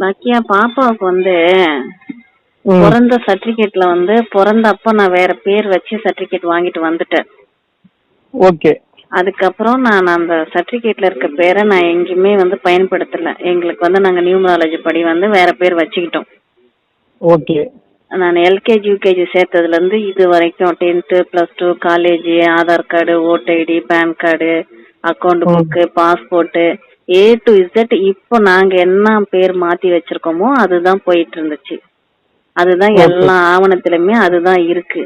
பாக்கியா பாப்பாவுக்கு வந்து. பிறந்த சர்டிபிகேட்ல வந்து பிறந்தப்ப நான் வேற பேர் வச்சு சர்டிபிகேட் வாங்கிட்டு வந்துட்டேன். ஓகே. அதுக்கப்புறம் நான் அந்த சர்டிபிகேட்ல இருக்க பேரை நான் எங்கேயுமே வந்து பயன்படுத்தல. எங்களுக்கு வந்து நாங்க நியூமராலஜி படி வந்து வேற பேர் வச்சுக்கிட்டோம். ஓகே. நான் எல்கேஜி யூகேஜி சேர்த்ததுல இருந்து இது வரைக்கும் tenth plus two college Aadhaar card ஓட்டு ID PAN card account. Book passport A to Z இப்போ நாங்க என்ன பேர் மாத்தி வச்சிருக்கோமோ அதுதான் போயிட்டு இருந்துச்சு அதுதான். எல்லா ஆவணத்திலுமே அதுதான் இருக்கு.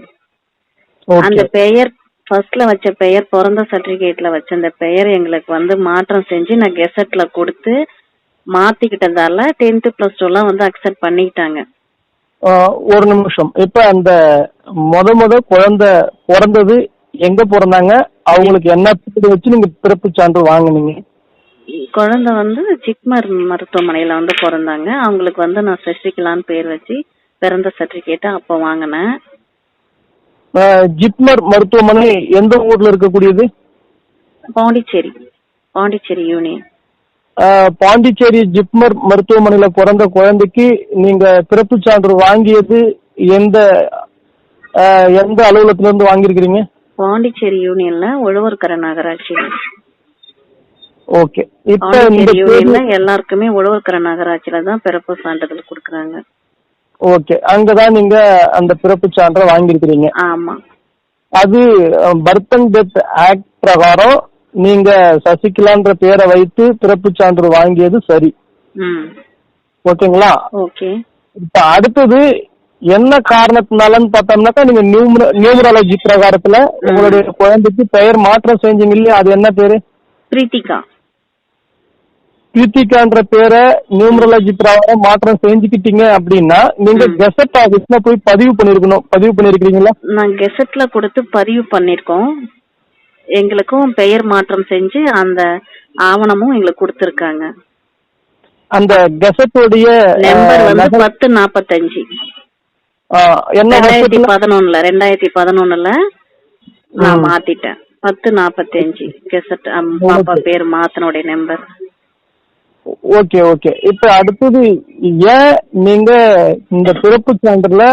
அந்த பெயர் ஃபர்ஸ்ட்ல வச்ச பெயர் பிறந்த சர்டிபிகேட்ல வச்ச அந்த பெயர் எங்களுக்கு வந்து மாற்றம் செஞ்சு நான் கெசட்ல கொடுத்து மாத்திக்கிட்டதால டென்த் பிளஸ் டூ எல்லாம் வந்து அக்செப்ட் பண்ணிக்கிட்டாங்க. ஒரு நிமிஷம். இப்ப அந்த முத முத குழந்தை பிறந்தது எங்க பிறந்தாங்க? அவங்களுக்கு என்ன வச்சு நீங்க பிறப்பு சான்று வாங்குனீங்க? குழந்தை வந்து ஜிப்மர் மருத்துவமனையில வந்து பிறந்தாங்க. அவங்களுக்கு வந்து நான் சசிகலான்னு பேர் வச்சு பிறந்த சர்டிபிகேட்டை அப்போ வாங்கினேன். ஜிப்மர் மருத்துவமனை எந்த ஊர்ல இருக்கக்கூடியது? பாண்டிச்சேரி. பாண்டிச்சேரி யூனியன். பாண்டிச்சேரி ஜிப்மர் மருத்துவமனையில பிறந்த குழந்தைக்கு நீங்க பிறப்பு சான்று வாங்கியது எந்த எந்த அலுவலகத்துல இருந்து வாங்கியிருக்கிறீங்க? பாண்டிச்சேரி யூனியன்ல உழவர்கரை நகராட்சி ஓகே. இப்ப இந்த எல்லாருக்குமே உழவர்கரை நகராட்சியில தான் பிறப்பு சான்றிதழ் கொடுக்குறாங்க. ஓகே. அங்கதான் நீங்க அந்த பிறப்பு சான்றை வாங்கியிருக்கிறீங்க. ஆமா. அது பர்த் அண்ட் டெத் ஆக்ட் பிரகாரம் நீங்க சசிகலான்ற பேரை வைத்து பிறப்பு சான்று வாங்கியது சரி. ஓகேங்களா? ஓகே. இப்ப அடுத்தது என்ன காரணத்தினாலன்னு பார்த்தோம்னாக்கா நீங்க நியூமர நியூமராலஜி பிரகாரத்துல உங்களுடைய குழந்தைக்கு பெயர் மாற்றம் செஞ்சீங்க இல்லையா? அது என்ன பேரு? பிரீத்திகா. கிருத்திகான்ற பேரை நியூமராலஜி பிரகாரம் மாற்றம் செஞ்சுக்கிட்டீங்க அப்படின்னா நீங்க. கெசட் ஆபீஸ்ல போய் பதிவு பண்ணிருக்கணும். பதிவு பண்ணிருக்கீங்களா நான் கெசட்ல கொடுத்து பதிவு பண்ணிருக்கோம். எங்களுக்கும் பெயர் மாற்றம் செஞ்சு அந்த ஆவணமும் எங்களுக்கு கொடுத்துருக்காங்க. அந்த கெசட்டுடைய நம்பர் வந்து பத்து நாப்பத்தஞ்சு. ரெண்டாயிரத்தி பதினொன்னுல ரெண்டாயிரத்தி பதினொன்னுல நான். மாத்திட்டேன். பத்து கெசட் அம், பாப்பா Okay. பேர் மாத்தனுடைய நம்பர் ஓகே ஓகே இப்ப அடுத்தது ஏன் நீங்க இந்த பிறப்பு சான்றுல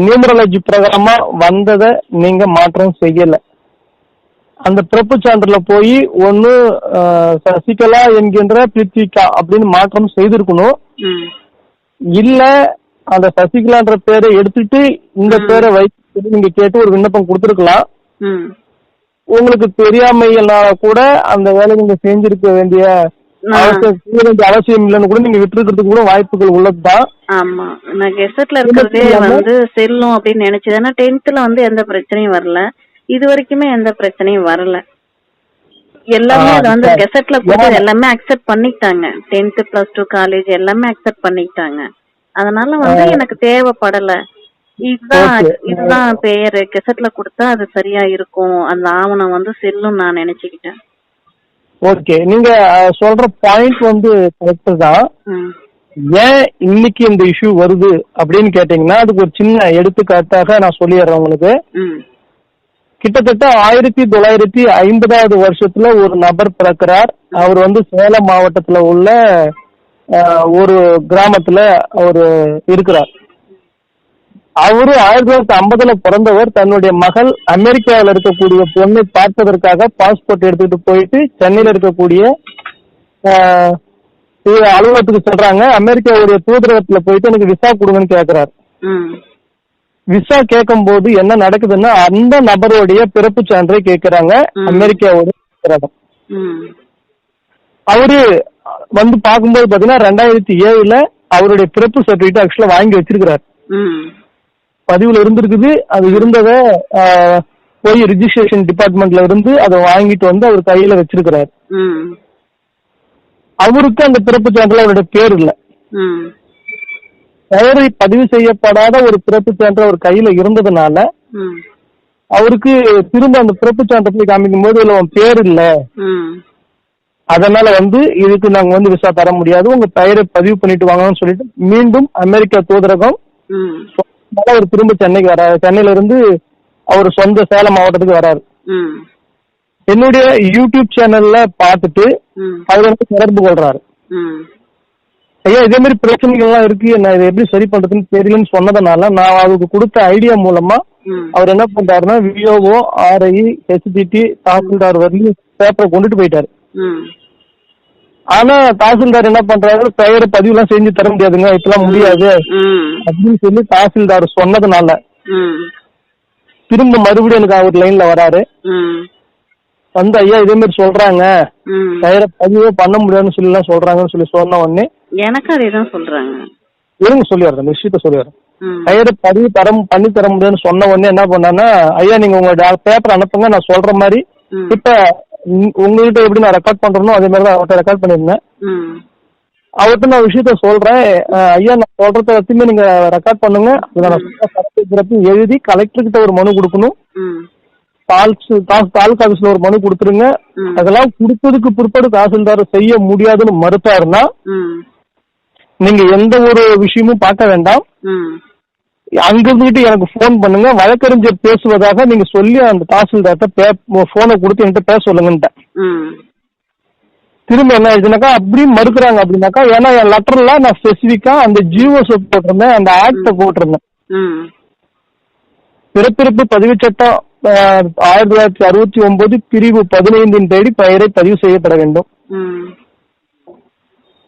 நியூமராலஜி பிரகாரமா வந்ததை நீங்க மாற்றம் செய்யல? அந்த பிறப்பு சான்றுல போய் ஒன்னு அஹ், சசிகலா என்கின்ற பிரித்திகா அப்படின்னு மாற்றம் செய்திருக்கணும். இல்ல அந்த சசிகலான்ற பேரை எடுத்துட்டு இந்த. பேரை வைத்து நீங்க கேட்டு ஒரு விண்ணப்பம் கொடுத்துருக்கலாம். உங்களுக்கு தெரியாமையினால கூட அந்த வேலையை நீங்க செஞ்சிருக்க வேண்டிய அவசியம் இல்லைன்னு கூட நீங்க விட்டுருக்கிறதுக்கு கூட வாய்ப்புகள் உள்ளதுதான். ஆமா. நான் கெசட்ல இருக்கிறதே வந்து செல்லும் அப்படின்னு நினைச்சது. ஏன்னா டென்த்ல வந்து எந்த பிரச்சனையும் வரல. இது வரைக்குமே எந்த பிரச்சனையும் வரல. எல்லாமே அது வந்து. கெசட்ல கொடுத்து ஏன்னா- எல்லாமே அக்செப்ட் பண்ணிக்கிட்டாங்க. டென்த் பிளஸ் டூ காலேஜ் எல்லாமே அக்செப்ட் பண்ணிக்கிட்டாங்க. அதனால வந்து. எனக்கு தேவைப்படல. இதுதான். இதுதான் பெயர் கெசட்ல கொடுத்தா அது சரியா இருக்கும். அந்த ஆவணம் வந்து செல்லும் நான் நினைச்சுக்கிட்டேன். ஓகே நீங்க சொல்ற பாயிண்ட் வந்து கரெக்ட் தான். ஏன் இன்னைக்கு இந்த இஷ்யூ வருது அப்படின்னு கேட்டீங்கன்னா அதுக்கு ஒரு சின்ன எடுத்துக்காட்டாக நான் சொல்லிடுறேன் உங்களுக்கு. கிட்டத்தட்ட ஆயிரத்தி தொள்ளாயிரத்தி ஐம்பதாவது வருஷத்துல ஒரு நபர் பிறக்கிறார். அவர் வந்து சேலம் மாவட்டத்துல உள்ள ஒரு கிராமத்துல அவர் இருக்கிறார். அவரு ஆயிரத்தி தொள்ளாயிரத்தி ஐம்பதுல பிறந்தவர். தன்னுடைய மகள் அமெரிக்காவில் இருக்கக்கூடிய பொண்ணை பார்ப்பதற்காக பாஸ்போர்ட் எடுத்துட்டு போயிட்டு சென்னையில இருக்கக்கூடிய அலுவலகத்துக்கு சொல்றாங்க. அமெரிக்காவுடைய தூதரகத்துல போயிட்டு எனக்கு விசா கொடுங்கன்னு கேக்குறாரு. விசா கேட்கும்போது என்ன நடக்குதுன்னா அந்த நபருடைய பிறப்பு சான்றை கேட்கிறாங்க ம். அமெரிக்காவோட அவரு வந்து பார்க்கும்போது பாத்தீங்கன்னா ரெண்டாயிரத்தி ஏழுல அவருடைய பிறப்பு சர்டிபிகேட் ஆக்சுவலா வாங்கி வச்சிருக்கிறார். பதிவுல இருந்திருக்குது. அது இருந்தத போய் ரிஜிஸ்ட்ரேஷன் டிபார்ட்மெண்ட்ல இருந்து அதை வாங்கிட்டு வந்து அவர் கையில வச்சிருக்கிறார். அவருக்கு அந்த பிறப்பு சான்றுல அவருடைய பேர் இல்ல. பெயரை பதிவு செய்யப்படாத ஒரு பிறப்பு சான்று அவர் கையில இருந்ததுனால அவருக்கு திரும்ப அந்த பிறப்பு சான்றை போய் காமிக்கும் போது இதுல உன் பேர் இல்ல. அதனால வந்து இதுக்கு நாங்க வந்து விசா தர முடியாது. உங்க பெயரை பதிவு பண்ணிட்டு வாங்கன்னு சொல்லிட்டு மீண்டும் அமெரிக்கா தூதரகம் அதனால அவர் திரும்ப சென்னைக்கு வராரு. சென்னையில இருந்து அவர் சொந்த சேலம் மாவட்டத்துக்கு வராரு. என்னுடைய யூடியூப் சேனல்ல பார்த்துட்டு ம். அவர் வந்து தொடர்பு கொள்றாரு. ஐயா இதே மாதிரி பிரச்சனைகள்லாம் இருக்கு. நான் இதை எப்படி சரி பண்றதுன்னு தெரியலன்னு சொன்னதுனால நான் அவருக்கு கொடுத்த ஐடியா மூலமா அவர் என்ன பண்றாருன்னா விஓஓ ஆர்ஐ ஹெச்டிடி தாசில்தார் வரலையும் பேப்பரை கொண்டுட்டு போயிட்டாரு. ஆனா தாசில்தார் என்ன பண்றாரு? பெயர் பதிவுலாம் செஞ்சு தர முடியாதுங்க. இப்பெல்லாம் முடியாது. அப்படின்னு சொல்லி தாசில்தார் சொன்னதுனால திரும்ப மறுபடியும் எனக்கு அவர் லைன்ல வராரு. வந்து ஐயா இதே மாதிரி சொல்றாங்க. ம். பெயரை பதிவே பண்ண முடியாதுன்னு சொல்லி எல்லாம் சொல்றாங்கன்னு சொல்லி சொன்ன உடனே எனக்கு அதே தான் சொல்றாங்க. இருங்க சொல்லி வரேன் விஷயத்த சொல்லி வரேன் ம். பெயரை பதிவு தர பண்ணி தர முடியாதுன்னு சொன்ன உடனே என்ன பண்ணான்னா ஐயா நீங்க உங்க பேப்பர் அனுப்புங்க நான் சொல்ற மாதிரி இப்ப உங்க- உங்ககிட்ட எப்படி நான் ரெக்கார்ட் பண்றேனோ அதே மாதிரி தான் அவர்கிட்ட ரெக்கார்ட் பண்ணிருந்தேன் அவர்கிட்ட நான் விஷயத்த சொல்றேன். ஐயா நான் சொல்றத வச்சுமே நீங்க ரெக்கார்ட் பண்ணுங்க. பிறப்பு எழுதி கலெக்டர் கிட்ட ஒரு மனு கொடுக்கணும். ம். தாலுக் தாலுக் ஆபீஸ்ல ஒரு மனு கொடுத்துருங்க. அதெல்லாம் கொடுத்ததுக்கு பிற்பாடு தாசில்தார் செய்ய முடியாதுன்னு மறுத்தாருன்னா நீங்க எந்த ஒரு விஷயமும் பார்க்க வேண்டாம். அங்க இருந்துகிட்டு எனக்கு ஃபோன் பண்ணுங்க. வழக்கறிஞர் பேசுவதாக நீங்க சொல்லி அந்த தாசில்தார்ட்ட போனை கொடுத்து என்கிட்ட பேச சொல்லுங்கன்ட்டேன் ம். திரும்ப என்ன ஆயிடுச்சுனாக்கா அப்படியும் மறுக்கிறாங்க அப்படின்னாக்கா ஏன்னா என் லெட்டர்ல நான் ஸ்பெசிஃபிக்கா அந்த ஜிஓஸ் போட்டிருந்தேன் அந்த ஆக்ட போட்டிருந்தேன். பிறப்பிறப்பு பதிவு சட்டம் ஆயிரத்தி தொள்ளாயிரத்தி அறுபத்தி ஒன்பது பிரிவு பதினைந்தின் படி பெயரை பதிவு செய்யப்பட வேண்டும்.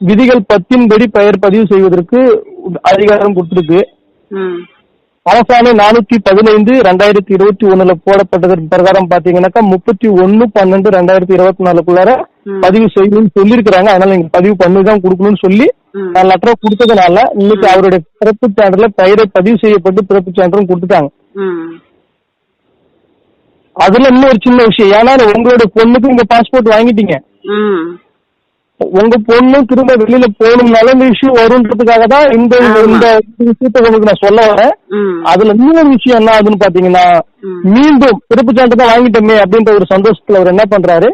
விதிகள் பத்தின் படி பெயர் பதிவு செய்வதற்கு அதிகாரம் கொடுத்திருக்கு. அரசாணை நானூத்தி பதினைந்து ரெண்டாயிரத்தி இருபத்தி ஒண்ணுல போடப்பட்டதன் பிரகாரம் பாத்தீங்கன்னாக்கா முப்பத்தி ஒன்னு பன்னெண்டு ரெண்டாயிரத்தி இருபத்தி நாலுக்குள்ளார. பதிவு செய்யணும்னு சொல்லியிருக்கிறாங்க. அதனால நீங்க பதிவு பண்ணி தான் கொடுக்கணும்னு சொல்லி. நான் லெட்டர் கொடுத்ததுனால இன்னைக்கு அவருடைய பிறப்பு சான்றிதழ பெயரை பதிவு செய்யப்பட்டு பிறப்பு சான்றும் கொடுத்துட்டாங்க. அதுல இன்னும் ஒரு சின்ன விஷயம். ஏன்னா உங்களுடைய பொண்ணுக்கு நீங்க பாஸ்போர்ட் வாங்கிட்டீங்க. உங்க பொண்ணும் திரும்ப வெளியில போகணும்னால இந்த இஷ்யூ வரும்ன்றதுக்காக தான் இந்த. இந்த விஷயத்தை உங்களுக்கு நான் சொல்ல வரேன். அதுல இன்னொரு விஷயம் என்ன ஆகுதுன்னு பாத்தீங்கன்னா. மீண்டும் பிறப்பு சான்று தான் வாங்கிட்டோமே அப்படின்ற ஒரு சந்தோஷத்துல அவர் என்ன பண்றாரு?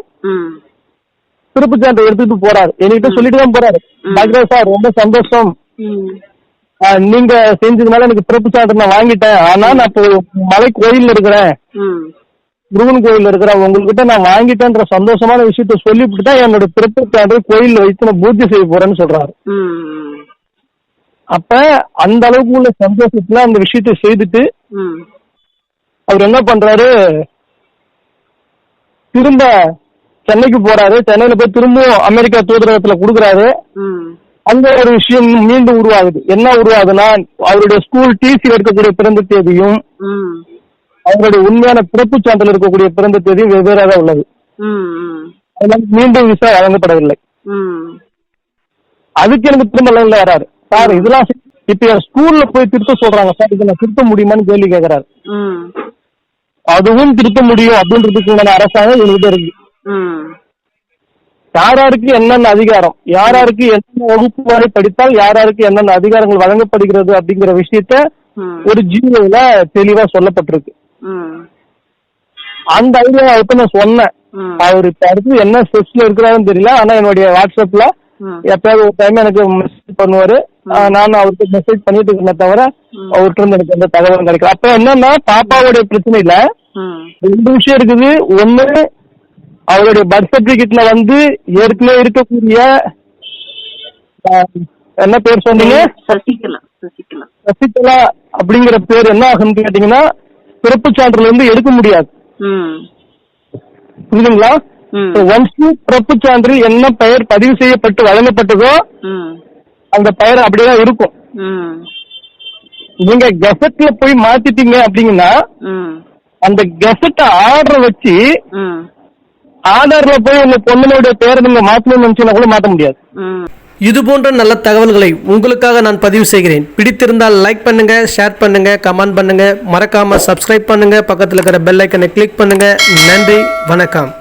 சான்றை எடுத்துட்டு போறாரு. என்கிட்ட சொல்லிட்டு தான் போறாரு. டாக்டர் சார் ரொம்ப சந்தோஷம். நீங்க செஞ்சதுனால எனக்கு பிறப்பு சான்று நான் வாங்கிட்டேன். ஆனா நான் இப்போ மலை கோயில்ல இருக்கிறேன். முருகன் கோயில்ல இருக்கிறேன். உங்ககிட்ட நான் வாங்கிட்டேன்ற சந்தோஷமான விஷயத்த சொல்லிவிட்டு தான் என்னோட பிறப்பு சான்று கோயில்ல வைத்து நான் பூஜை செய்ய போறேன்னு சொல்றாரு. அப்ப அந்த அளவுக்கு உள்ள சந்தோஷத்துல அந்த விஷயத்த செய்துட்டு அவர் என்ன பண்றாரு? திரும்ப சென்னைக்கு போறாரு. சென்னையில போய் திரும்பவும் அமெரிக்கா தூதரகத்துல கொடுக்குறாரு. அங்க ஒரு விஷயம் மீண்டும் உருவாகுது. என்ன உருவாகுதுன்னா அவருடைய ஸ்கூல் டிசி இருக்கக்கூடிய பிறந்த தேதியும் அவருடைய உண்மையான பிறப்பு சான்றிதழ் இருக்கக்கூடிய பிறந்த தேதியும் வெவ்வேறாக உள்ளது. மீண்டும் விசா வழங்கப்படவில்லை. அதுக்கு எனக்கு திரும்ப லைன்ல வராரு. சார் இதெல்லாம் இப்ப என் ஸ்கூல்ல போய் திருத்த சொல்றாங்க. சார் இதை நான் திருத்த முடியுமான்னு கேள்வி கேட்கறாரு அதுவும் திருத்த முடியும் அப்படின்றதுக்கு அரசாங்கம் எங்ககிட்ட இருக்கு. ம். யார் யாருக்கு என்னென்ன அதிகாரம்? யார் யாருக்கு என்னென்ன வகுப்பு வரை படித்தால் யார் யாருக்கு என்னென்ன அதிகாரங்கள் வழங்கப்படுகிறது அப்படிங்கிற விஷயத்த ஒரு ஜீவோல தெளிவா சொல்லப்பட்டிருக்கு. அந்த ஐடியா அவருக்கு நான் சொன்னேன். அவர் இப்ப அடுத்து என்ன ஸ்டெப்ஸ்ல இருக்கிறாருன்னு தெரியல. ஆனா என்னுடைய வாட்ஸ்அப்ல எப்பயாவது ஒரு டைம் எனக்கு மெசேஜ் பண்ணுவாரு. நானும் அவருக்கு மெசேஜ் பண்ணிட்டு இருக்கேன் தவிர அவர்கிட்ட இருந்து எனக்கு எந்த தகவலும் கிடைக்கல. அப்ப என்னன்னா பாப்பாவுடைய பிரச்சனை இல்ல ரெண்டு விஷயம் இருக்குது. ஒண்ணு அவருடைய பர்த் சர்டிபிகேட்ல வந்து ஏற்கனவே இருக்கக்கூடிய என்ன பேர் சொன்னீங்க? சசிகலா சசிகலா. சசிகலா அப்படிங்கிற பேர் என்ன ஆகும்னு கேட்டீங்கன்னா பிறப்பு சான்றிதழ் வந்து எடுக்க முடியாது. ம். புரியுதுங்களா? ஒன்ஸ் பிறப்பு சான்றிதழ் என்ன பெயர் பதிவு செய்யப்பட்டு வழங்கப்பட்டதோ அந்த பெயர் அப்படியே தான் இருக்கும். ம். நீங்க கெசட்ல போய் மாத்திட்டீங்க அப்படிங்கன்னா அந்த கெசட் ஆர்டர் வச்சு ஆதார்ல போய் உங்க பொண்ணுடைய பேர் நீங்க மாத்தணும்னு நினைச்சீங்கன்னா கூட மாத்த முடியாது. இது போன்ற நல்ல தகவல்களை உங்களுக்காக நான் பதிவு செய்கிறேன். பிடித்திருந்தால் லைக் பண்ணுங்க ஷேர் பண்ணுங்க கமெண்ட் பண்ணுங்க. மறக்காம சப்ஸ்கிரைப் பண்ணுங்க. பக்கத்தில் இருக்கிற பெல் ஐக்கனை கிளிக் பண்ணுங்க. நன்றி வணக்கம்.